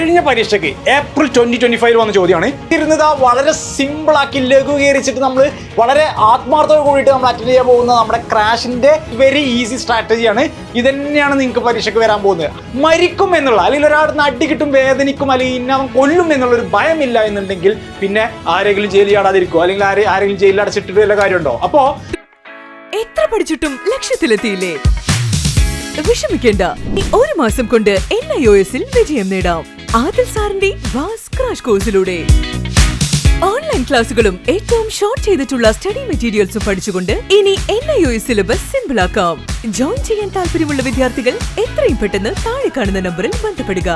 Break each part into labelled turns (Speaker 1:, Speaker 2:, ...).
Speaker 1: കഴിഞ്ഞ പരീക്ഷയ്ക്ക് April twenty twenty five വന്ന ചോദ്യമാണ്. ഇരുന്നത് വളരെ സിമ്പിൾ ആക്കി ലഘൂകരിച്ചിട്ട് നമ്മൾ വളരെ ആത്മാർത്ഥത കൂടിയിട്ട് നമ്മൾ അറ്റൻഡ് ചെയ്യാൻ പോകുന്ന നമ്മുടെ ക്രാഷിന്റെ വെരി ഈസി സ്ട്രാറ്റജിയാണ് ഇത് തന്നെയാണ് നിങ്ങൾക്ക് പരീക്ഷയ്ക്ക് വരാൻ പോകുന്നത്. മരിക്കും എന്നുള്ള അല്ലെങ്കിൽ ഒരാളുടെ നിന്ന് അടി കിട്ടും വേദനിക്കും അല്ലെങ്കിൽ ഇന്ന അവൻ കൊല്ലും എന്നുള്ള ഒരു ഭയമില്ല എന്നുണ്ടെങ്കിൽ പിന്നെ ആരെങ്കിലും ജയിലിൽ ചാടാതിരിക്കുമോ അല്ലെങ്കിൽ ആരെ ആരെങ്കിലും ജയിലിൽ അടച്ചിട്ടിട്ട് വല്ല കാര്യമുണ്ടോ? അപ്പോ
Speaker 2: എത്ര പഠിച്ചിട്ടും ലക്ഷ്യത്തിലെത്തിയില്ലേ? വിഷമിക്കേണ്ട. ഈ ഒരു മാസം കൊണ്ട് എൻ ഐ ഒ എസിൽ വിജയം നേടാം. ആദിൽ സാറിന്റെ വാസ് ക്രാഷ് കോഴ്സിലൂടെ. ഓൺലൈൻ ക്ലാസുകളും ഏറ്റവും ഷോർട്ട് ചെയ്തിട്ടുള്ള സ്റ്റഡി മെറ്റീരിയൽസും പഠിച്ചുകൊണ്ട് ഇനി N I O syllabus simple ആക്കാം. ജോയിൻ ചെയ്യാൻ താല്പര്യമുള്ള വിദ്യാർത്ഥികൾ എത്രയും പെട്ടെന്ന് താഴെ കാണുന്ന നമ്പറിൽ ബന്ധപ്പെടുക.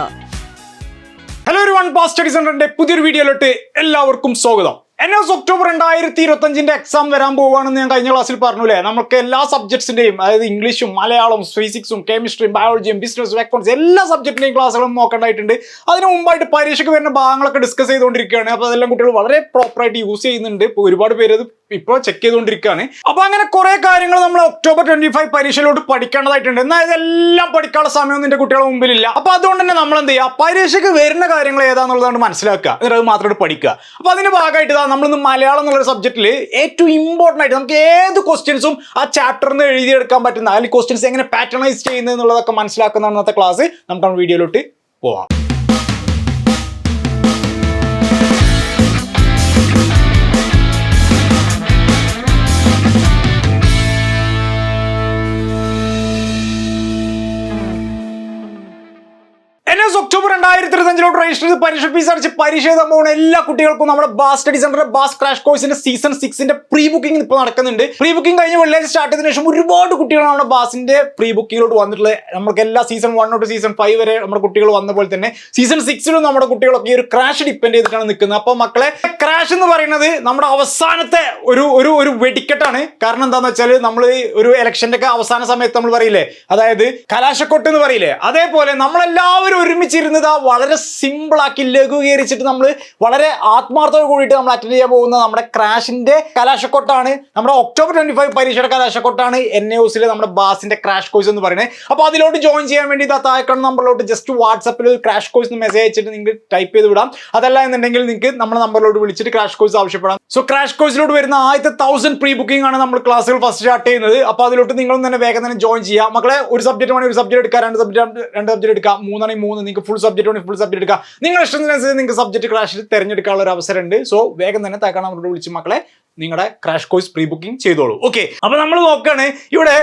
Speaker 1: ഹലോ ഒരു വൺ പാസ് സ്റ്റഡി സെന്ററിന്റെ പുതിയൊരു വീഡിയോയിലോട്ട് എല്ലാവർക്കും സ്വാഗതം. എൻ എസ് ഒക്ടോബർ രണ്ടായിരത്തി ഇരുപത്തി അഞ്ചിന്റെ എക്സാം വരാൻ പോവുകയാണെന്ന് ഞാൻ കഴിഞ്ഞ ക്ലാസ്സിൽ പറഞ്ഞില്ലേ? നമുക്ക് എല്ലാ സബ്ജക്ട്സിന്റെയും അതായത് ഇംഗ്ലീഷും മലയാളം ഫിസിക്സും കെമിസ്ട്രിയും ബയോളജിയും ബിസിനസ് അക്കൗണ്ട്സ് എല്ലാ സബ്ജക്റ്റിന്റെയും ക്ലാസ്സുകളും നോക്കേണ്ടതായിട്ടുണ്ട്. അതിന് മുമ്പായിട്ട് പരീക്ഷയ്ക്ക് വരുന്ന ഭാഗങ്ങളൊക്കെ ഡിസ്കസ് ചെയ്തുകൊണ്ടിരിക്കുകയാണ്. അപ്പോൾ അതെല്ലാം കുട്ടികൾ വളരെ പ്രോപ്പറായിട്ട് യൂസ് ചെയ്യുന്നുണ്ട്. ഇപ്പോൾ ഒരുപാട് പേര് അത് ഇപ്പോൾ ചെക്ക് ചെയ്തുകൊണ്ടിരിക്കുകയാണ്. അപ്പോൾ അങ്ങനെ കുറെ കാര്യങ്ങൾ നമ്മൾ ഒക്ടോബർ ട്വന്റി ഫൈവ് പരീക്ഷയിലോട്ട് പഠിക്കേണ്ടതായിട്ടുണ്ട്. എന്നാൽ ഇതെല്ലാം പഠിക്കാനുള്ള സമയമൊന്നും നിന്റെ കുട്ടികളുടെ മുമ്പിലില്ല. അപ്പോൾ അതുകൊണ്ട് തന്നെ നമ്മൾ എന്ത് ചെയ്യുക? പരീക്ഷയ്ക്ക് വരുന്ന കാര്യങ്ങൾ ഏതാന്നുള്ളതാണ് മനസ്സിലാക്കുക. എന്നിട്ട് അത് മാത്രമായിട്ട് പഠിക്കുക. അപ്പോൾ അതിന്റെ ഭാഗമായിട്ട് ഇതാ നമ്മളിന്ന് മലയാളം എന്നുള്ള സബ്ജക്റ്റിൽ ഏറ്റവും ഇമ്പോർട്ടന്റ് ആയിട്ട് നമുക്ക് ഏത് ക്വസ്റ്റ്യൻസും ആ ചാപ്റ്ററിൽ നിന്ന് എഴുതിയെടുക്കാൻ പറ്റുന്ന അല്ലെങ്കിൽ ക്വസ്റ്റ്യൻസ് എങ്ങനെ പാറ്റേണൈസ് ചെയ്യുന്നത് എന്നുള്ളതൊക്കെ മനസ്സിലാക്കുന്ന അന്നത്തെ ക്ലാസ് നമുക്ക് വീഡിയോയിലോട്ട് പോവാം. രജിസ്റ്റർ പരീക്ഷ ഫീസ് പരീക്ഷ എഴുതാൻ പോകുന്ന എല്ലാ കുട്ടികൾക്കും നമ്മുടെ ബാസ് സ്റ്റഡി സെന്ററിന്റെ ബാസ് ക്രാഷ് കോഴ്സിന്റെ സീസൺ സിക്സിന്റെ പ്രീ ബുക്കിംഗ് ഇപ്പോൾ നടക്കുന്നുണ്ട്. പ്രീ ബുക്കിംഗ് കഴിഞ്ഞ് വെള്ളിയാഴ്ച സ്റ്റാർട്ട് ചെയ്തതിനു ശേഷം ഒരുപാട് കുട്ടികളാണ് നമ്മുടെ ബാസിന്റെ പ്രീ ബുക്കിങ്ങിലോട്ട് വന്നിട്ടുള്ളത്. നമുക്ക് എല്ലാ സീസൺ വൺ തൊട്ട് സീസൺ ഫൈവ് വരെ നമ്മുടെ കുട്ടികൾ വന്ന പോലെ തന്നെ സീസൺ സിക്സിലും നമ്മുടെ കുട്ടികളൊക്കെ ഈ ഒരു ക്രാഷ് ഡിപ്പെൻഡ് ചെയ്തിട്ടാണ് നിൽക്കുന്നത്. അപ്പോൾ മക്കളെ ക്രാഷ് എന്ന് പറയുന്നത് നമ്മുടെ അവസാനത്തെ ഒരു ഒരു ഒരു വെടിക്കെട്ടാണ്. കാരണം എന്താണെന്ന് വെച്ചാൽ നമ്മൾ ഒരു ഇലക്ഷന്റെ ഒക്കെ അവസാന സമയത്ത് നമ്മൾ പറയില്ലേ? അതായത് കലാശക്കൊട്ട് എന്ന് പറയില്ലേ? അതേപോലെ നമ്മളെല്ലാവരും ഒരുമിച്ചിരുന്നത് ആ വളരെ സിമ്പിൾ ആക്കി ലഘൂകരിച്ചിട്ട് നമ്മൾ വളരെ ആത്മാർത്ഥത കൂടിയിട്ട് നമ്മൾ അറ്റൻഡ് ചെയ്യാൻ പോകുന്ന നമ്മുടെ ക്രാഷിന്റെ കലാശക്കൊട്ടാണ്. നമ്മുടെ ഒക്ടോബർ ട്വന്റി ഫൈവ് പരീക്ഷയുടെ കലാശക്കൊട്ടാണ് എൻ എ യൂസിലെ നമ്മുടെ ബാസിന്റെ ക്രാഷ് കോഴ്സ് എന്ന് പറയുന്നത്. അപ്പോൾ അതിലോട്ട് ജോയിൻ ചെയ്യാൻ വേണ്ടി ഇതാ താഴെക്കണ നമ്പറിലോട്ട് ജസ്റ്റ് വാട്സപ്പിൽ ക്രാഷ് കോഴ്സ് മെസ്സേജ് അയച്ചിട്ട് നിങ്ങൾ ടൈപ്പ് ചെയ്ത് വിടാം. അതല്ല എന്നുണ്ടെങ്കിൽ നിങ്ങൾക്ക് നമ്മുടെ നമ്പറിലോട്ട് വിളിച്ചിട്ട് ക്രാഷ് കോഴ്സ് ആവശ്യപ്പെടാം. സോ ക്രാഷ് കോഴ്സിലോട്ട് വരുന്ന ആദ്യത്തെ തൗസൻഡ് പ്രീ ബുക്കിംഗ് ആണ് നമ്മൾ ക്ലാസ്സുകൾ ഫസ്റ്റ് സ്റ്റാർട്ട് ചെയ്യുന്നത്. അപ്പോൾ അതിലോട്ട് നിങ്ങളും തന്നെ വേഗം തന്നെ ജോയിൻ ചെയ്യുക. മക്കളെ ഒരു സബ്ജക്റ്റ് വേണമെങ്കിൽ ഒരു സബ്ജക്റ്റ് എടുക്കുക രണ്ട് സബ്ജക്റ്റ് രണ്ട് സബ്ജക്റ്റ് എടുക്കുക മൂന്നാണെങ്കിൽ മൂന്ന്. നിങ്ങൾക്ക് ഫുൾ സബ്ജക്റ്റ് വേണമെങ്കിൽ ഫുൾ സബ്ജക്റ്റ് എടുക്കാം. നിങ്ങൾ ഇഷ്ടത്തിനനുസരിച്ച് നിങ്ങൾക്ക് സബ്ജക്ട് ക്രാഷിൽ തിരഞ്ഞെടുക്കാനുള്ള ഒരു അവസരമുണ്ട്. സോ വേഗം തന്നെ താക്കാൻ അവരോട് വിളിച്ച് മക്കളെ. നിങ്ങളുടെ ക്രാഷ് കോഴ്സ് പ്രീ ബുക്കിംഗ് ചെയ്തോളൂ. ഓക്കെ അപ്പൊ നമ്മൾ നോക്കുകയാണ് ഇവിടെ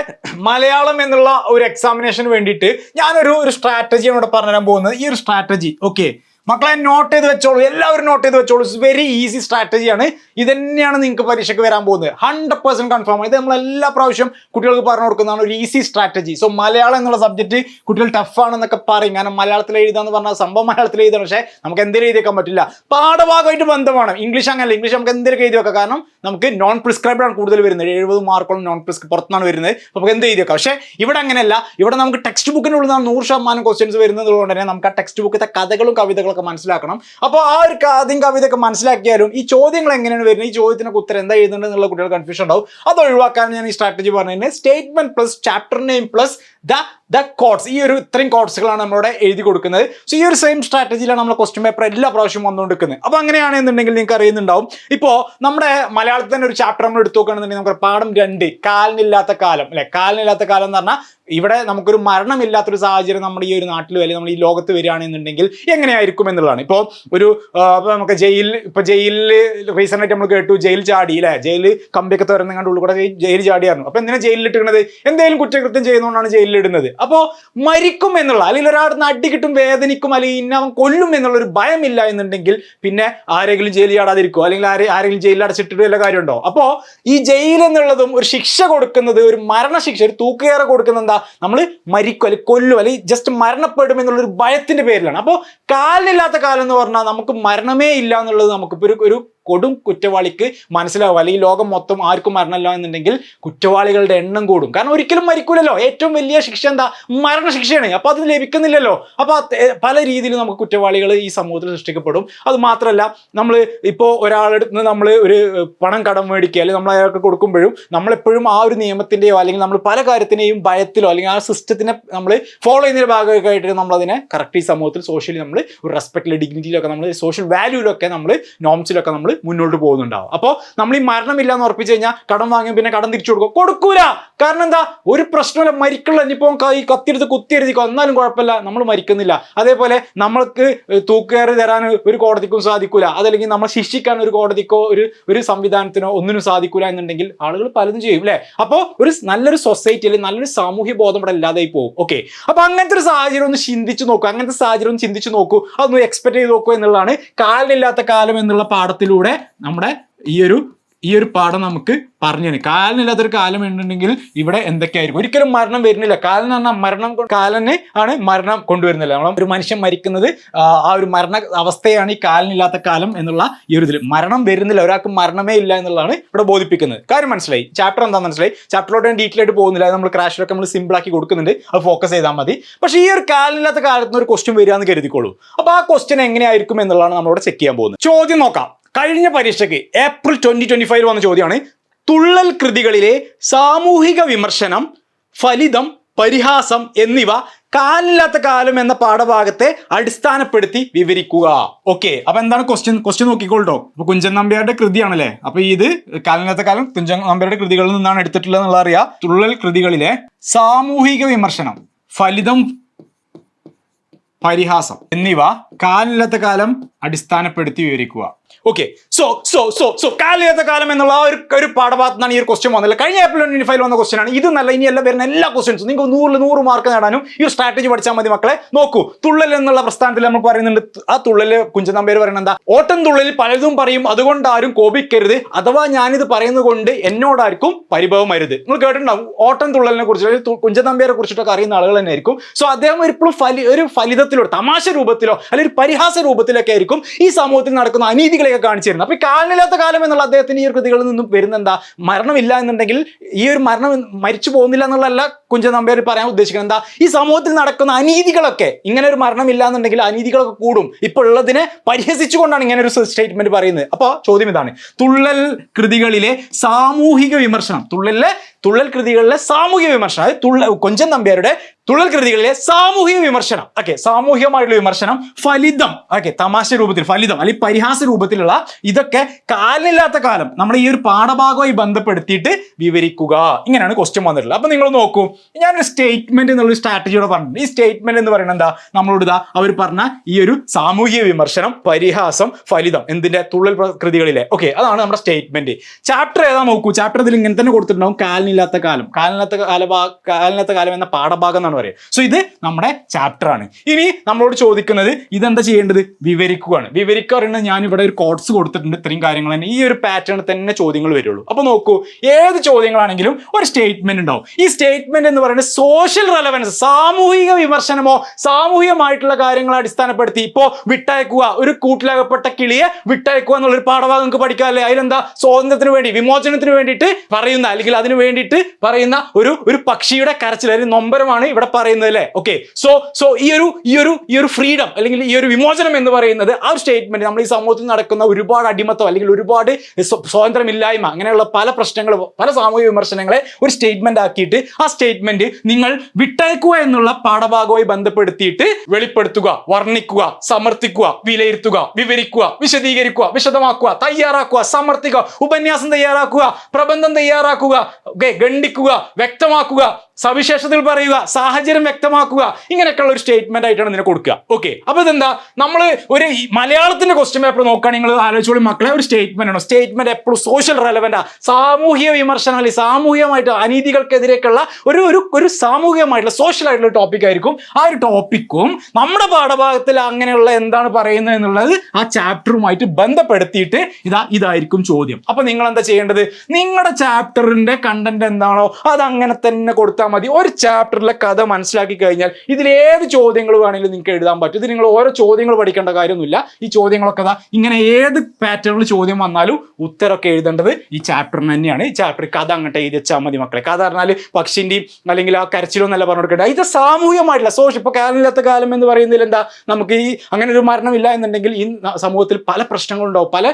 Speaker 1: മലയാളം എന്നുള്ള ഒരു എക്സാമിനേഷന് വേണ്ടിയിട്ട് ഞാനൊരു ഒരു സ്ട്രാറ്റജിയാണ് ഇവിടെ പറഞ്ഞുതരാൻ പോകുന്നത്. ഈ ഒരു സ്ട്രാറ്റജി ഓക്കെ മക്കളെ നോട്ട് ചെയ്ത് വെച്ചോളൂ. എല്ലാവരും നോട്ട് ചെയ്ത് വെച്ചോളൂ. ഇറ്റ്സ് വെരി ഈസി സ്ട്രാറ്റജിയാണ് ഇത് തന്നെയാണ് നിങ്ങൾക്ക് പരീക്ഷയ്ക്ക് വരാൻ പോകുന്നത്. ഹൺഡ്രഡ് പെർസെന്റ് കൺഫേം ആണ്. ഇത് നമ്മൾ എല്ലാ പ്രാവശ്യം കുട്ടികൾക്ക് പറഞ്ഞു കൊടുക്കുന്നതാണ് ഒരു ഈസി സ്ട്രാറ്റജി സോ മലയാളം എന്നുള്ള സബ്ജക്റ്റ് കുട്ടികൾ ടഫ് ആണെന്നൊക്കെ പറയും. കാരണം മലയാളത്തിൽ എഴുതാന്ന് പറഞ്ഞാൽ സംഭവം മലയാളത്തിൽ എഴുതണം. പക്ഷേ നമുക്ക് എന്തെങ്കിലും എഴുതി വെക്കാൻ പറ്റില്ല. പാഠഭാഗമായിട്ട് ബന്ധമാണ്. ഇംഗ്ലീഷ് അങ്ങനെയല്ല ഇംഗ്ലീഷ് നമുക്ക് എന്തെങ്കിലും എഴുതി വെക്കാം? കാരണം നമുക്ക് നോൺ പ്രിസ്ക്രൈബാണ് ആണ് കൂടുതൽ വരുന്നത്. എഴുപത് മാർക്കോളം നോൺ പ്രിസ്ക് പുറത്താണ് വരുന്നത്. നമുക്ക് എന്ത് എഴുതി വെക്കാം? പക്ഷേ ഇവിടെ അങ്ങനെയല്ല. ഇവിടെ നമുക്ക് ടെക്സ്റ്റ് ബുക്കിനുള്ളിൽ നിന്നാണ് നൂറ് ശതമാനം ക്വസ്റ്റ്യൻസ് വരുന്നത്. കൊണ്ട് തന്നെ നമുക്ക് ആ ടെക്സ്റ്റ് ബുക്കിലെ കഥകളും കവിതകളൊക്കെ മനസ്സിലാക്കണം. അപ്പോൾ ആ ഒരു കഥയും കവിതയൊക്കെ മനസ്സിലാക്കിയാലും ഈ ചോദ്യങ്ങൾ എങ്ങനെയാണ് വരുന്നത്? ഈ ചോദ്യത്തിനൊക്കെ ഉത്തരം എന്താ എഴുതുന്നത് എന്നുള്ള കുട്ടികൾ കൺഫ്യൂഷൻ ഉണ്ടാവും. അത് ഒഴിവാക്കാൻ ഞാൻ ഈ സ്ട്രാറ്റജി പറഞ്ഞു statement plus chapter name plus the the codes ഈ ഒരു ഇത്രയും കോഡ്സുകളാണ് നമ്മളിവിടെ എഴുതി കൊടുക്കുന്നത്. സോ ഈ ഒരു സെയിം സ്ട്രാറ്റജിയിലാണ് നമ്മൾ ക്വസ്റ്റ്യൻ പേപ്പർ എല്ലാ പ്രാവശ്യവും വന്നുകൊണ്ടിരിക്കുന്നത്. അപ്പോൾ അങ്ങനെയാണെന്നുണ്ടെങ്കിൽ നിങ്ങൾക്ക് അറിയുന്നുണ്ടാവും. ഇപ്പോൾ നമ്മുടെ മലയാളത്തിൽ തന്നെ ഒരു ചാപ്റ്റർ നമ്മൾ എടുത്തു നോക്കുകയാണെന്നുണ്ടെങ്കിൽ നമുക്ക് പാഠം രണ്ട് കാലിനില്ലാത്ത കാലം. അല്ലെ? കാലിനില്ലാത്ത കാലം എന്ന് പറഞ്ഞാൽ ഇവിടെ നമുക്കൊരു മരണമില്ലാത്തൊരു സാഹചര്യം നമ്മുടെ ഈ ഒരു നാട്ടിൽ അല്ലെങ്കിൽ നമ്മൾ ഈ ലോകത്ത് വരികയാണെന്നുണ്ടെങ്കിൽ എങ്ങനെയായിരിക്കും എന്നുള്ളതാണ്. ഇപ്പോൾ ഒരു നമുക്ക് ജയിലിൽ ഇപ്പോൾ ജയിലിൽ റീസെന്റ് ആയിട്ട് നമ്മൾ കേട്ടു ജയിൽ ചാടി അല്ലേ? ജയിൽ കമ്പിയൊക്കെ തുറന്നെങ്ങാണ്ട് ഉള്ളിൽ കൂടെ ജയിൽ ചാടിയായിരുന്നു. അപ്പോൾ എന്തിനാണ് ജയിലിൽ ഇട്ടിരുന്നത് എന്തെങ്കിലും കുറ്റകൃത്യം ചെയ്യുന്നതുകൊണ്ടാണ് ജയിലിൽ ഇടുന്നത് അപ്പോൾ മരിക്കും എന്നുള്ള അല്ലെങ്കിൽ ഒരാൾ അടി കിട്ടും വേദനിക്കും അല്ലെങ്കിൽ ഇന്ന അവൻ കൊല്ലും എന്നുള്ള ഒരു ഭയമില്ല എന്നുണ്ടെങ്കിൽ പിന്നെ ആരെങ്കിലും ജയിലിൽ ചാടാതിരിക്കുമോ അല്ലെങ്കിൽ ആരെ ആരെങ്കിലും ജയിലിൽ അടച്ചിട്ടിട്ട് വല്ല കാര്യമുണ്ടോ? അപ്പോൾ ഈ ജയിൽ എന്നുള്ളതും ഒരു ശിക്ഷ കൊടുക്കുന്നത് ഒരു മരണശിക്ഷ ഒരു തൂക്കുകയറ കൊടുക്കുന്നത് എന്താ? നമ്മൾ മരിക്കും അല്ലെങ്കിൽ കൊല്ലും അല്ലെങ്കിൽ ജസ്റ്റ് മരണപ്പെടും എന്നുള്ള ഒരു ഭയത്തിന്റെ പേരിലാണ്. അപ്പോൾ കാലിനില്ലാത്ത കാലം എന്ന് പറഞ്ഞാൽ നമുക്ക് മരണമേ ഇല്ല എന്നുള്ളത് നമുക്കിപ്പോൾ ഒരു ഒരു കൊടും കുറ്റവാളിക്ക് മനസ്സിലാവും. അല്ലെങ്കിൽ ലോകം മൊത്തം ആർക്കും മരണമല്ല എന്നുണ്ടെങ്കിൽ കുറ്റവാളികളുടെ എണ്ണം കൂടും. കാരണം ഒരിക്കലും മരിക്കൂലല്ലോ. ഏറ്റവും വലിയ ശിക്ഷ എന്താ? മരണശിക്ഷയാണ്. അപ്പൊ അത് ലഭിക്കുന്നില്ലല്ലോ. അപ്പൊ പല രീതിയിൽ നമുക്ക് കുറ്റവാളികൾ ഈ സമൂഹത്തിൽ സൃഷ്ടിക്കപ്പെടും. അത് മാത്രമല്ല നമ്മൾ ഇപ്പോൾ ഒരാളുടെ നിന്ന് നമ്മൾ ഒരു പണം കടം മേടിക്കുക അല്ലെങ്കിൽ നമ്മൾ അയാൾക്ക് കൊടുക്കുമ്പോഴും നമ്മളെപ്പോഴും ആ ഒരു നിയമത്തിന്റെയോ അല്ലെങ്കിൽ നമ്മൾ പല കാര്യത്തിനെയും ഭയത്തിലോ അല്ലെങ്കിൽ ആ സിസ്റ്റത്തിനെ നമ്മൾ ഫോളോ ചെയ്യുന്നതിന്റെ ഭാഗമായിട്ട് നമ്മൾ അതിനെ കറക്റ്റ് ഈ സമൂഹത്തിൽ സോഷ്യലി നമ്മൾ ഒരു റെസ്പെക്റ്റിലെ ഡിഗ്നിറ്റിയിലൊക്കെ നമ്മൾ സോഷ്യൽ വാല്യൂലൊക്കെ നമ്മൾ നോംസിലൊക്കെ നമ്മൾ മുന്നോട്ട് പോകുന്നുണ്ടാവും. അപ്പോൾ നമ്മൾ ഈ മരണമില്ല എന്ന് ഉറപ്പിച്ചു കഴിഞ്ഞാൽ കടം വാങ്ങി പിന്നെ കടം തിരിച്ചു കൊടുക്കും. കൊടുക്കൂല. കാരണം എന്താ? ഒരു പ്രശ്നമില്ല. മരിക്കുള്ള ഇനിയിപ്പോൾ ഈ കത്തിയെടുത്ത് കുത്തിയെഴുതിക്കോ എന്നാലും കുഴപ്പമില്ല. നമ്മൾ മരിക്കുന്നില്ല. അതേപോലെ നമ്മൾക്ക് തൂക്കുകയറി തരാൻ ഒരു കോടതിക്കും സാധിക്കൂല. അതല്ലെങ്കിൽ നമ്മൾ ശിക്ഷിക്കാൻ ഒരു കോടതിക്കോ ഒരു ഒരു സംവിധാനത്തിനോ ഒന്നിനും സാധിക്കൂല എന്നുണ്ടെങ്കിൽ ആളുകൾ പലതും ചെയ്യും അല്ലേ അപ്പോൾ ഒരു നല്ലൊരു സൊസൈറ്റി അല്ലെങ്കിൽ നല്ലൊരു സാമൂഹ്യ ബോധം ഇവിടെ ഇല്ലാതായി പോകും. ഓക്കെ. അപ്പൊ അങ്ങനത്തെ ഒരു സാഹചര്യം ഒന്ന് ചിന്തിച്ചു നോക്കൂ. അങ്ങനത്തെ സാഹചര്യം ഒന്ന് ചിന്തിച്ചു നോക്കൂ. അതൊന്ന് എക്സ്പെക്ട് ചെയ്ത് നോക്കൂ എന്നുള്ളതാണ് കാലില്ലാത്ത കാലം എന്നുള്ള പാഠത്തിലൂടെ നമ്മുടെ ഈ ഒരു ഈ ഒരു പാഠം നമുക്ക് പറഞ്ഞു തരും കാലനില്ലാത്തൊരു കാലം ഉണ്ടെങ്കിൽ ഇവിടെ എന്തൊക്കെയായിരിക്കും? ഒരിക്കലും മരണം വരുന്നില്ല. കാലം എന്ന് പറഞ്ഞാൽ മരണം കാലനെ ആണ് മരണം കൊണ്ടുവരുന്നില്ല നമ്മൾ ഒരു മനുഷ്യൻ മരിക്കുന്നത് ആ ഒരു മരണ അവസ്ഥയാണ് ഈ കാലനില്ലാത്ത കാലം എന്നുള്ള ഈ ഒരു ഇതിൽ മരണം വരുന്നില്ല. ഒരാൾക്ക് മരണമേ ഇല്ല എന്നുള്ളതാണ് ഇവിടെ ബോധിപ്പിക്കുന്നത്. കാര്യം മനസ്സിലായി? ചാപ്റ്റർ എന്താ മനസ്സിലായി? ചാപ്റ്ററിലോട്ട് ഞാൻ ഡീറ്റെയിൽ ആയിട്ട് പോകുന്നില്ല. നമ്മൾ ക്രാഷിലൊക്കെ നമ്മൾ സിമ്പിൾ ആക്കി കൊടുക്കുന്നുണ്ട്. അത് ഫോക്കസ് ചെയ്താൽ മതി. പക്ഷേ ഈ ഒരു കാലനില്ലാത്ത കാലത്ത് ഒരു ക്വസ്റ്റ്യൻ വരിക എന്ന് കരുതിക്കോളൂ. അപ്പോൾ ആ ക്വസ്റ്റ്യൻ എങ്ങനെയായിരിക്കും എന്നുള്ളതാണ് നമ്മളോട് ചെക്ക് ചെയ്യാൻ പോകുന്നത്. ചോദ്യം നോക്കാം. കഴിഞ്ഞ പരീക്ഷയ്ക്ക് ഏപ്രിൽ ട്വന്റി ട്വന്റി ഫൈവ് വന്ന ചോദ്യമാണ്. തുള്ളൽ കൃതികളിലെ സാമൂഹിക വിമർശനം ഫലിതം പരിഹാസം എന്നിവ കാലില്ലാത്ത കാലം എന്ന പാഠഭാഗത്തെ അടിസ്ഥാനപ്പെടുത്തി വിവരിക്കുക. ഓക്കെ അപ്പൊ എന്താണ് ക്വസ്റ്റ്യൻ ക്വസ്റ്റ്യൻ നോക്കിക്കോട്ടോ അപ്പൊ കുഞ്ചൻ നമ്പ്യാരുടെ കൃതിയാണല്ലേ? അപ്പൊ ഇത് കാലില്ലാത്ത കാലം കുഞ്ചൻ നമ്പ്യാരുടെ കൃതികളിൽ നിന്നാണ് എടുത്തിട്ടുള്ളത് എന്നുള്ള അറിയാം. തുള്ളൽ കൃതികളിലെ സാമൂഹിക വിമർശനം ഫലിതം പരിഹാസം എന്നിവ കാലില്ലാത്ത കാലം അടിസ്ഥാനപ്പെടുത്തി വിവരിക്കുക. Okay so so so so കാലില്ലാത്ത കാലം എന്നുള്ള ആ ഒരു ഒരു പാഠഭാഗത്ത് നിന്നാണ് ഈ ഒരു ക്വസ്റ്റ്യൻ വന്നില്ല കഴിഞ്ഞ ഏപ്രിൽ ട്വന്റി ഫൈവ് വന്ന ക്വസ്റ്റ്യൻ ആണ്. ഇത് നല്ല ഇനി എല്ലാം വരുന്ന എല്ലാ ക്വസ്റ്റ്യൻസും നിങ്ങൾക്ക് നൂറിൽ നൂറ് മാർക്ക് നേടാനും ഈ സ്ട്രാറ്റജി പഠിച്ചാൽ മതി മക്കളെ. നോക്കൂ തുള്ളൽ എന്നുള്ള പ്രസ്ഥാനത്തിൽ നമ്മൾ പറയുന്നുണ്ട് ആ തുള്ളൽ കുഞ്ചൻ കുഞ്ചനമ്പേര് പറയുന്നത് എന്താ? ഓട്ടം തുള്ളലിൽ പലതും പറയും അതുകൊണ്ട് ആരും കോപിക്കരുത്. അഥവാ ഞാനിത് പറയുന്നത് കൊണ്ട് എന്നോടാർക്കും പരിഭവം വരുത് നിങ്ങൾ കേട്ടിട്ടുണ്ടാവും ഓട്ടം തുള്ളലിനെ കുറിച്ച് കുഞ്ചനമ്പ്യാരെ കുറിച്ചിട്ടൊക്കെ അറിയുന്ന ആളുകൾ തന്നെ ആയിരിക്കും സോ അദ്ദേഹം ഇപ്പോഴും ഫലി ഒരു ഫലിതത്തിലോ തമാശ രൂപത്തിലോ അല്ലെങ്കിൽ പരിഹാസ രൂപത്തിലൊക്കെ ആയിരിക്കും ഈ സമൂഹത്തിൽ നടക്കുന്ന അനീതികളെയൊക്കെ കാണിച്ചു കാണിച്ചിരുന്നു. അപ്പൊ ഈ കാലനില്ലാത്ത കാലം എന്നുള്ള അദ്ദേഹത്തിന് ഈ കൃതികളിൽ നിന്നും വരുന്ന എന്താ മരണമില്ല എന്നുണ്ടെങ്കിൽ ഈ ഒരു മരണം മരിച്ചു പോകുന്നില്ല എന്നുള്ളതല്ല കുഞ്ചൻ നമ്പ്യാർ പറയാൻ ഉദ്ദേശിക്കുന്നത്. എന്താ ഈ സമൂഹത്തിൽ നടക്കുന്ന അനീതികളൊക്കെ ഇങ്ങനെ ഒരു മരണമില്ല എന്നുണ്ടെങ്കിൽ അനീതികളൊക്കെ കൂടും. ഇപ്പോൾ ഉള്ളതിനെ പരിഹസിച്ചുകൊണ്ടാണ് ഇങ്ങനെ ഒരു സ്റ്റേറ്റ്മെന്റ് പറയുന്നത്. അപ്പോൾ ചോദ്യം ഇതാണ്. തുള്ളൽ കൃതികളിലെ സാമൂഹിക വിമർശനം. തുള്ളലിലെ തുള്ളൽ കൃതികളിലെ സാമൂഹിക വിമർശനം. അതായത് തുള്ള കൊഞ്ചൻ നമ്പ്യാരുടെ തുള്ളൽ കൃതികളിലെ സാമൂഹിക വിമർശനം. ഓക്കെ സാമൂഹികമായിട്ടുള്ള വിമർശനം ഫലിതം. ഓക്കെ തമാശ രൂപത്തിൽ ഫലിതം അല്ലെങ്കിൽ പരിഹാസ രൂപത്തിലുള്ള ഇതൊക്കെ കാലില്ലാത്ത കാലം. നമ്മൾ ഈ ഒരു പാഠഭാഗമായി ബന്ധപ്പെടുത്തിയിട്ട് വിവരിക്കുക. ഇങ്ങനെയാണ് ക്വസ്റ്റ്യൻ വന്നിട്ടുള്ളത്. അപ്പൊ നിങ്ങൾ നോക്കൂ ഞാനൊരു സ്റ്റേറ്റ്മെന്റ് എന്നുള്ള സ്ട്രാറ്റജിയോടെ പറഞ്ഞിട്ടുണ്ട്. ഈ സ്റ്റേറ്റ്മെന്റ് എന്ന് പറയുന്നത് എന്താ? നമ്മളോട് ഇതാ അവർ പറഞ്ഞ ഈ ഒരു സാമൂഹിക വിമർശനം പരിഹാസം ഫലിതം എന്തിന്റെ? തുള്ളൽ കൃതികളിലെ. ഓക്കെ അതാണ് നമ്മുടെ സ്റ്റേറ്റ്മെന്റ് ചാപ്റ്റർ ഏതാ നോക്കൂ? ചാപ്റ്റർ ഇതിൽ ഇങ്ങനെ തന്നെ കൊടുത്തിട്ടുണ്ടാവും. കാലിനില്ലാത്ത കാലം. കാലിനില്ലാത്ത കാലഭാ കാലിനില്ലാത്ത കാലം എന്ന പാഠഭാഗം എന്നാണ് പറയുക. സോ ഇത് നമ്മുടെ ചാപ്റ്റർ ആണ്. ഇനി നമ്മളോട് ചോദിക്കുന്നത് ഇതെന്താ ചെയ്യേണ്ടത്? വിവരിക്കുകയാണ്. വിവരിക്കുക പറയുന്നത് ഞാൻ ഇവിടെ ഒരു കോഡ്സ് കൊടുത്തിട്ടുണ്ട്. ഇത്രയും കാര്യങ്ങൾ തന്നെ. ഈ ഒരു പാറ്റേൺ തന്നെ ചോദ്യങ്ങൾ വരുള്ളൂ. അപ്പൊ നോക്കൂ ഏത് ചോദ്യങ്ങളാണെങ്കിലും ഒരു സ്റ്റേറ്റ്മെന്റ് ഉണ്ടാവും. ഈ സ്റ്റേറ്റ്മെന്റ് എന്ന് പറയുന്നത് സോഷ്യൽ റെലവൻസ് സാമൂഹിക വിമർശനമോ സാമൂഹികമായിട്ടുള്ള കാര്യങ്ങളെ അടിസ്ഥാനപ്പെടുത്തി ഇപ്പോ വിട്ടയക്കുക ഒരു കൂട്ടിലകപ്പെട്ട കിളിയെ വിട്ടയക്കുക എന്നുള്ളൊരു പാഠഭാഗം നിങ്ങൾക്ക് പഠിക്കാമല്ലേ അതിലെന്താ? സ്വാതന്ത്ര്യത്തിന് വേണ്ടി വിമോചനത്തിന് വേണ്ടിയിട്ട് പറയുന്ന അല്ലെങ്കിൽ അതിന് വേണ്ടിയിട്ട് പറയുന്ന ഒരു ഒരു പക്ഷിയുടെ കരച്ചിൽ അല്ലെങ്കിൽ നൊമ്പരമാണ് ഇവിടെ പറയുന്നത് അല്ലേ? ഓക്കെ സോ സോ ഈ ഒരു ഈ ഒരു ഈ ഒരു ഫ്രീഡം അല്ലെങ്കിൽ ഈ ഒരു വിമോചനം എന്ന് പറയുന്നത് ആ ഒരു സ്റ്റേറ്റ്മെന്റ് നമ്മൾ ഈ സമൂഹത്തിൽ നടക്കുന്ന ഒരുപാട് അടിമത്തം അല്ലെങ്കിൽ ഒരുപാട് സ്വ- സ്വാതന്ത്ര്യമില്ലായ്മ അങ്ങനെയുള്ള പല പ്രശ്നങ്ങൾ പല സാമൂഹിക വിമർശനങ്ങളെ ഒരു സ്റ്റേറ്റ്മെന്റ് ആക്കിയിട്ട് ആ സ്റ്റേറ്റ്മെന്റ് നിങ്ങൾ വിട്ടയക്കുക എന്നുള്ള പാഠഭാഗവുമായി ബന്ധപ്പെടുത്തിയിട്ട് വെളിപ്പെടുത്തുക വർണിക്കുക സമർത്ഥിക്കുക വിലയിരുത്തുക വിവരിക്കുക വിശദീകരിക്കുക വിശദമാക്കുക തയ്യാറാക്കുക സമർത്ഥിക്കുക ഉപന്യാസം തയ്യാറാക്കുക പ്രബന്ധം തയ്യാറാക്കുക. ഓക്കെ ഗണ്ഡിക്കുക വ്യക്തമാക്കുക. സവിശേഷതകൾ പറയുക സാഹചര്യം വ്യക്തമാക്കുക ഇങ്ങനെയൊക്കെയുള്ള ഒരു സ്റ്റേറ്റ്മെന്റ് ആയിട്ടാണ് ഇതിനെ കൊടുക്കുക. ഓക്കെ അപ്പൊ ഇതെന്താ? നമ്മൾ ഒരു മലയാളത്തിന്റെ ക്വസ്റ്റ്യൻ പേപ്പർ നോക്കുകയാണെങ്കിൽ നിങ്ങൾ ആലോചിച്ചോളി മക്കളെ ഒരു സ്റ്റേറ്റ്മെന്റ് ആണ്. സ്റ്റേറ്റ്മെന്റ് എപ്പോഴും സോഷ്യൽ റെലവെന്റ് സാമൂഹിക വിമർശനം അല്ലെങ്കിൽ സാമൂഹികമായിട്ട് അനീതികൾക്കെതിരെയൊക്കെയുള്ള ഒരു ഒരു ഒരു സാമൂഹികമായിട്ടുള്ള സോഷ്യൽ ആയിട്ടുള്ള ടോപ്പിക് ആയിരിക്കും. ആ ഒരു ടോപ്പിക്കും നമ്മുടെ പാഠഭാഗത്തിൽ അങ്ങനെയുള്ള എന്താണ് പറയുന്നത് എന്നുള്ളത് ആ ചാപ്റ്ററുമായിട്ട് ബന്ധപ്പെടുത്തിയിട്ട് ഇതാ ഇതായിരിക്കും ചോദ്യം. അപ്പൊ നിങ്ങൾ എന്താ ചെയ്യേണ്ടത്? നിങ്ങളുടെ ചാപ്റ്ററിന്റെ കണ്ടന്റ് എന്താണോ അത് അങ്ങനെ തന്നെ കൊടുത്താൽ കൊടുത്താൽ മതി. ഒരു ചാപ്റ്ററിലെ കഥ മനസ്സിലാക്കി കഴിഞ്ഞാൽ ഇതിൽ ഏത് ചോദ്യങ്ങൾ വേണമെങ്കിലും നിങ്ങൾക്ക് എഴുതാൻ പറ്റും. ഇത് നിങ്ങൾ ഓരോ ചോദ്യങ്ങൾ പഠിക്കേണ്ട കാര്യമൊന്നുമില്ല. ഈ ചോദ്യങ്ങളൊക്കെ അതാ ഇങ്ങനെ ഏത് പാറ്റേണിൽ ചോദ്യം വന്നാലും ഉത്തരമൊക്കെ എഴുതേണ്ടത് ഈ ചാപ്റ്ററിന് തന്നെയാണ്. ഈ ചാപ്റ്റർ കഥ അങ്ങോട്ട് എഴുതി വെച്ചാൽ മതി മക്കളെ. കഥ പറഞ്ഞാൽ പക്ഷിന്റെയും അല്ലെങ്കിൽ ആ കരച്ചിലോ എന്നല്ല പറഞ്ഞു കൊടുക്കേണ്ട ഇത് സാമൂഹികമായിട്ടുള്ള സോഷ്യൽ ഇപ്പോൾ കാലമില്ലാത്ത കാലം എന്ന് പറയുന്നതിൽ എന്താ? നമുക്ക് ഈ അങ്ങനെ ഒരു മരണമില്ല എന്നുണ്ടെങ്കിൽ ഈ സമൂഹത്തിൽ പല പ്രശ്നങ്ങളുണ്ടാവും പല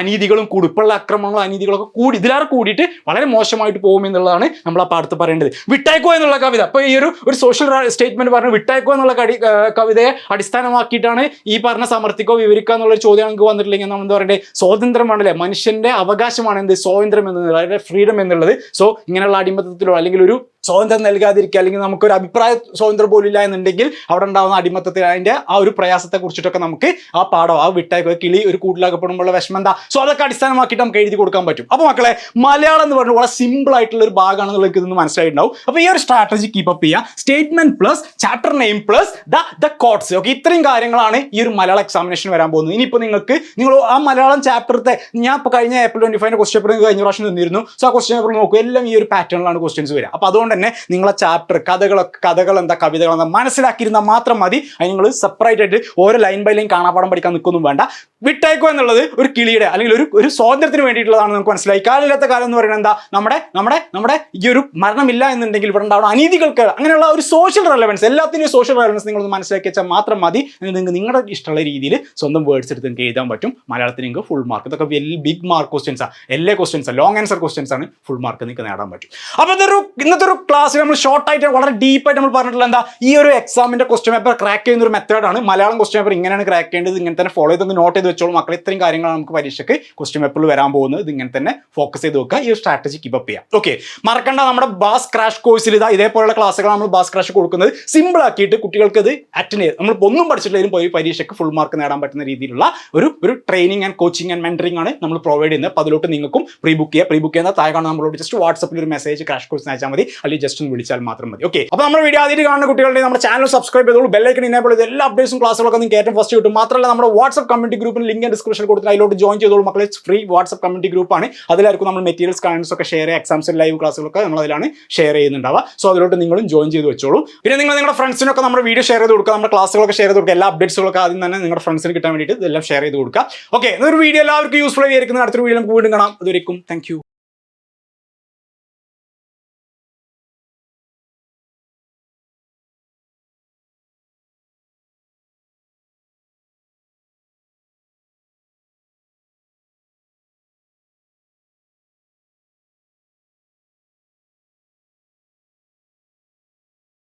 Speaker 1: അനീതികളും കൂടും. ഇപ്പോഴുള്ള അക്രമങ്ങളും അനീതികളൊക്കെ കൂടി ഇതിലേറെ കൂടിയിട്ട് വളരെ മോശമായിട്ട് പോകും എന്നുള്ളതാണ് നമ്മൾ ആ പാടത്ത് പറയേണ്ടത്. വിട്ടയക്കോ എന്നുള്ള കവിത. അപ്പോൾ ഈ ഒരു ഒരു സോഷ്യൽ സ്റ്റേറ്റ്മെന്റ് പറഞ്ഞ് വിട്ടയക്കോ എന്നുള്ള കടി കവിതയെ അടിസ്ഥാനമാക്കിയിട്ടാണ് ഈ പറഞ്ഞ സമർത്ഥിക്കോ വിവരിക്കുക എന്നുള്ള ചോദ്യം നമുക്ക് വന്നിട്ടില്ലെങ്കിൽ നമ്മൾ എന്താ പറയണ്ടേ? സ്വാതന്ത്ര്യമാണല്ലേ മനുഷ്യന്റെ അവകാശമാണ് എന്ത്? സ്വാതന്ത്ര്യം എന്നുള്ളത്. അതായത് ഫ്രീഡം എന്നുള്ളത്. സോ ഇങ്ങനെയുള്ള അടിമത്തത്തിലോ അല്ലെങ്കിൽ ഒരു സ്വാതന്ത്ര്യം നൽകാതിരിക്കുക അല്ലെങ്കിൽ നമുക്കൊരു അഭിപ്രായ സ്വാതന്ത്ര്യം പോലില്ല എന്നുണ്ടെങ്കിൽ അവിടെ ഉണ്ടാകുന്ന അടിമത്തത്തിൽ അതിന്റെ ആ ഒരു പ്രയാസത്തെ കുറിച്ചിട്ടൊക്കെ നമുക്ക് ആ പാഠം ആ വിട്ടേക്ക് കിളി ഒരു കൂട്ടിലാക്കപ്പെടുമ്പോഴുള്ള വിഷമം എന്താ? സോ അതൊക്കെ അടിസ്ഥാനമാക്കിയിട്ട് നമുക്ക് എഴുതി കൊടുക്കാൻ പറ്റും. അപ്പോൾ മക്കളെ മലയാളം എന്ന് പറഞ്ഞാൽ വളരെ സിമ്പിൾ ആയിട്ടുള്ള ഒരു ഭാഗമാണ് നിങ്ങൾക്ക് ഇതൊന്ന് മനസ്സിലായിട്ടുണ്ടാവും. അപ്പോൾ ഈ ഒരു സ്ട്രാറ്റജി കീപ്പ് അപ്പ് ചെയ്യുക. Statement plus chapter name plus the the quotes okay ഇത്രയും കാര്യങ്ങളാണ് ഈ ഒരു മലയാളം എക്സാമിനേഷൻ വരാൻ പോകുന്നത്. ഇനിയിപ്പോൾ നിങ്ങൾക്ക് നിങ്ങൾ ആ മലയാളം ചാപ്റ്ററത്തെ ഞാൻ ഇപ്പോൾ കഴിഞ്ഞ April twenty five question paper കഴിഞ്ഞ പ്രാവശ്യം തന്നിരുന്നു. സോ ആ ക്വസ്റ്റ്യൻ പേപ്പർ നോക്കും. എല്ലാം ഈ ഒരു പാറ്റേണിലാണ് ക്വസ്റ്റ്യൻസ് വരിക. അപ്പോൾ അതുകൊണ്ട് തന്നെ നിങ്ങളെ ചാപ്റ്റർ കഥകളൊക്കെ കഥകൾ എന്താ കവിതകൾ എന്താ മനസ്സിലാക്കിയിരുന്നാൽ മാത്രം മതി. അത് നിങ്ങൾ സെപ്പറേറ്റ് ആയിട്ട് ഓരോ ലൈൻ ബൈ ലൈൻ കാണാപ്പാടം പഠിക്കാൻ നിൽക്കൊന്നും വേണ്ട. വിട്ടയക്കോ എന്നുള്ളത് ഒരു കിളിയുടെ അല്ലെങ്കിൽ ഒരു ഒരു സ്വാതന്ത്ര്യത്തിന് വേണ്ടിയിട്ടുള്ളതാണ് നമുക്ക് മനസ്സിലായി. കാലില്ലാത്ത കാലം എന്ന് പറയുന്നത് എന്താ? നമ്മുടെ നമ്മുടെ നമ്മുടെ ഈ ഒരു മരണമില്ല എന്നുണ്ടെങ്കിൽ ഇവിടെ ഉണ്ടാവുന്ന അനീതികൾക്ക് അങ്ങനെയുള്ള ഒരു സോഷ്യൽ റെലവൻസ് എല്ലാത്തിന്റെയും സോഷ്യൽ റെലവൻസ് നിങ്ങൾ മനസ്സിലാക്കി വെച്ചാൽ മാത്രം മതി. നിങ്ങൾക്ക് നിങ്ങളുടെ ഇഷ്ടമുള്ള രീതിയിൽ സ്വന്തം വേർഡ്സ് എടുത്ത് നിങ്ങൾക്ക് എഴുതാൻ പറ്റും. മലയാളത്തിൽ നിങ്ങൾക്ക് ഫുൾ മാർക്ക് ഇതൊക്കെ വലിയ ബിഗ് മാർക്ക് ക്വസ്റ്റ്യൻസാണ് എല്ലാ ക്വസ്റ്റ്യൻസ് ലോങ് ആൻസർ ക്വസ്റ്റ്യൻസ് ആണ് ഫുൾ മാർക്ക് നിങ്ങൾക്ക് നേടാൻ പറ്റും. അപ്പോൾ ഇതൊരു ഇന്നത്തെ ഒരു ക്ലാസ്സിൽ നമ്മൾ ഷോർട്ട് ആയിട്ട് വളരെ ഡീപ്പായിട്ട് നമ്മൾ പറഞ്ഞിട്ടുള്ള എന്താ ഈ ഒരു എക്സാമിന്റെ ക്വസ്റ്റ്യൻ പേപ്പർ ക്രാക്ക് ചെയ്യുന്ന ഒരു മെത്തേഡാണ് മലയാളം ക്വസ്റ്റ്യൻ പേപ്പർ ഇങ്ങനെയാണ് ക്രാക്ക് ചെയ്യേണ്ടത്. ഇങ്ങനെ തന്നെ ഫോളോ ചെയ്ത് നോട്ട് ചെയ്ത് വെച്ചോളൂ. മക്കൾ ഇത്രയും കാര്യങ്ങളാണ് നമുക്ക് പരീക്ഷയ്ക്ക് ക്വസ്റ്റ്യൻ പേപ്പറിൽ വരാൻ പോകുന്നത്. ഇത് ഇങ്ങനെ തന്നെ ഫോക്കസ് ചെയ്ത് വെക്കുക. ഈ ഒരു സ്ട്രാറ്റജി കീപ്പ് ചെയ്യാം. ഓക്കെ മറക്കണ്ട നമ്മുടെ ബാസ് ക്രാഷ് കോഴ്സിൽ ഇതാ ഇതേപോലുള്ള ക്ലാസ്സുകൾ നമ്മൾ ബാസ് ക്രാഷ് കൊടുക്കുന്നത്. സിമ്പിൾ ആക്കിയിട്ട് കുട്ടികൾക്ക് ഇത് അറ്റൻഡ് ചെയ്ത് നമ്മൾ ഒന്നും പഠിച്ചിട്ടില്ലെങ്കിലും പോയി പരീക്ഷയ്ക്ക് ഫുൾ മാർക്ക് നേടാൻ പറ്റുന്ന രീതിയിലുള്ള ഒരു ഒരു training and coaching and mentoring ആണ് നമ്മൾ പ്രൊവൈഡ് ചെയ്യുന്നത്. അപ്പോൾ അതിലോട്ട് നിങ്ങൾക്കും പ്രീ ബുക്ക് ചെയ്യുക പ്രീ ബുക്ക് ചെയ്യുന്ന താഴെ കാണുന്ന നമ്മളോട് ജസ്റ്റ് വാട്സപ്പിൽ ഒരു മെസ്സേജ് ക്രാഷ് കോഴ്സ് അയച്ചാൽ മതി. അല്ലെങ്കിൽ ജസ്റ്റ് ഒന്ന് വിളിച്ചാൽ മാത്രം മതി. ഓക്കെ അപ്പോൾ നമ്മുടെ വീഡിയോ ആദ്യമായിട്ട് കാണുന്ന കുട്ടികളുടെ നമ്മുടെ ചാനൽ സബ്സ്ക്രൈബ് ചെയ്തോളൂ. ബെല്ലൈക്കൺ ഇനേബിൾ ചെയ്ത് എല്ലാ അപ്ഡേറ്റ്സും ക്ലാസ്സുകളൊക്കെ നിങ്ങൾക്ക് ഏറ്റവും ഫസ്റ്റ് കിട്ടും. മാത്രമല്ല നമ്മുടെ വാട്സ്ആപ്പ് കമ്മ്യൂണിറ്റി ഗ്രൂപ്പിന് ലിങ്ക് ഡിസ്ക്രിപ്ഷൻ കൊടുത്തിട്ട് അതിലോട്ട് ജോയിൻ ചെയ്തോളൂ മക്കളെ. ഫ്രീ വാട്സ്ആപ്പ് കമ്മ്യൂണിറ്റി ഗ്രൂപ്പാണ് അതിലായിരിക്കും നമ്മൾ മെറ്റീരിയൽസ് കാണൻസ് ഒക്കെ ഷെയർ ചെയ്യുക. എക്സാംസ് ലൈവ് ക്ലാസ്സുകളൊക്കെ നമ്മൾ അതിലാണ് ഷെയർ ചെയ്യുന്നുണ്ടാവുക. സോ അതിലോട്ട് നിങ്ങളും ജോയിൻ ചെയ്ത് വെച്ചോളൂ. പിന്നെ നിങ്ങൾ നിങ്ങളുടെ ഫ്രണ്ട്സിനൊക്കെ നമ്മുടെ വീഡിയോ ഷെയർ ചെയ്ത് കൊടുക്കുക. നമ്മുടെ ക്ലാസ്സുകളൊക്കെ ഷെയർ ചെയ്ത് കൊടുക്കുക. എല്ലാ അപ്ഡേറ്റ്സുകളൊക്കെ ആദ്യം തന്നെ നിങ്ങളുടെ ഫ്രണ്ട്സിന് കിട്ടാൻ വേണ്ടിയിട്ട് ഇതെല്ലാം ഷെയർ ചെയ്ത് കൊടുക്കുക. ഓക്കെ ഒരു വീഡിയോ എല്ലാവർക്കും യൂസ്ഫുൾ ആയിരിക്കുന്ന. അടുത്തൊരു വീഡിയോ നമുക്ക് വീണ്ടും കാണാം. അതുവരെയും താങ്ക്